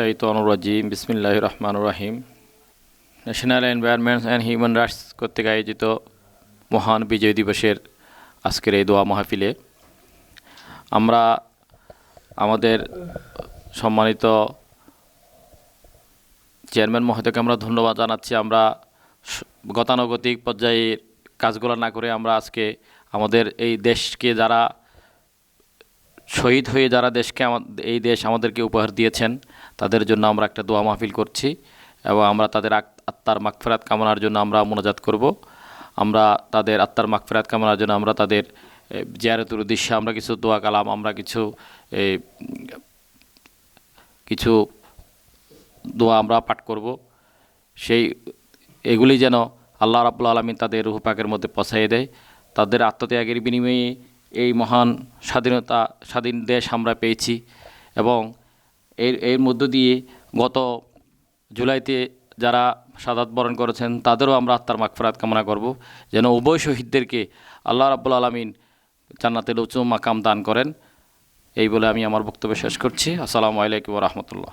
শাইতানুর বিসমিল্লাহ রহমান রাহিম। National environment and human rights কর্তৃক আয়োজিত মহান বিজয় দিবসের আজকের এই দোয়া মাহফিলে আমরা আমাদের সম্মানিত চেয়ারম্যান মহোদয়কে আমরা ধন্যবাদ জানাচ্ছি। আমরা গতানুগতিক পর্যায়ের কাজগুলো না করে আমরা আজকে আমাদের এই দেশকে যারা শহীদ হয়ে যারা দেশকে এই দেশ আমাদেরকে উপহার দিয়েছেন, তাদের জন্য আমরা একটা দোয়া মাহফিল করছি এবং আমরা তাদের আত্মার মাগফেরাত কামনার জন্য আমরা মোনাজাত করব। আমরা তাদের আত্মার মাগফেরাত কামনার জন্য আমরা তাদের জিয়ারতের উদ্দেশ্যে আমরা কিছু দোয়া কালাম, আমরা কিছু কিছু দোয়া আমরা পাঠ করব। সেই, এগুলি যেন আল্লাহ রাবুল আলমিন তাদের রুহ পাকের মধ্যে পৌঁছাইয়ে দেয়। তাদের আত্মত্যাগের বিনিময়ে এই মহান স্বাধীনতা, স্বাধীন দেশ আমরা পেয়েছি এবং এর এর মধ্য দিয়ে গত জুলাইতে যারা সাদাত বরণ করেছেন, তাদেরও আমরা আত্মার মাগফরাত কামনা করব। যেন উভয় শহীদদেরকে আল্লাহ রাবুল আলমিন জান্নাতের উঁচু মাকাম দান করেন। এই বলে আমি আমার বক্তব্য শেষ করছি। আসসালামু আলাইকুম রহমতুল্লাহ।